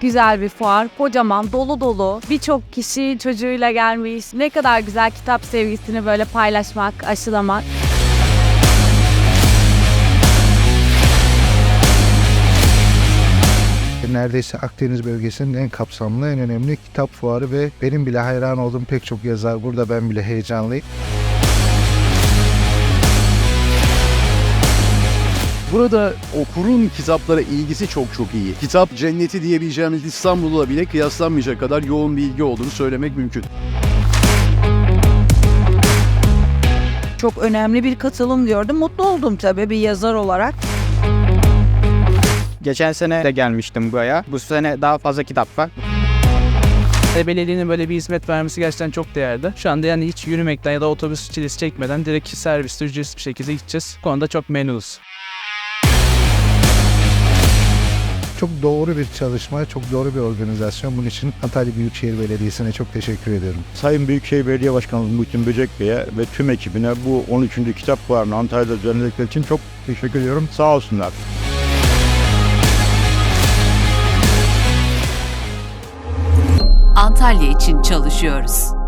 güzel bir fuar. Kocaman, dolu dolu. Birçok kişi çocuğuyla gelmiş. Ne kadar güzel kitap sevgisini böyle paylaşmak, aşılamak. Neredeyse Akdeniz bölgesinin en kapsamlı, en önemli kitap fuarı ve benim bile hayran olduğum pek çok yazar burada ben bile heyecanlıyım. Burada okurun kitaplara ilgisi çok çok iyi. Kitap cenneti diyebileceğimiz İstanbul'la bile kıyaslanmayacak kadar yoğun bir ilgi olduğunu söylemek mümkün. Çok önemli bir katılım gördüm. Mutlu oldum tabii bir yazar olarak. Geçen sene de gelmiştim buraya. Bu sene daha fazla kitap var. Belediyenin böyle bir hizmet vermesi gerçekten çok değerli. Şu anda yani hiç yürümekten ya da otobüs çilesi çekmeden direkt serviste ücretsiz bir şekilde gideceğiz. Bu konuda çok memnunuz. Çok doğru bir çalışma, çok doğru bir organizasyon. Bunun için Antalya Büyükşehir Belediyesi'ne çok teşekkür ediyorum. Sayın Büyükşehir Belediye Başkanı Muhittin Böcek Bey'e ve tüm ekibine bu 13. kitap fuarını Antalya'da düzenledikleri için çok teşekkür ediyorum. Sağ olsunlar. Antalya için çalışıyoruz.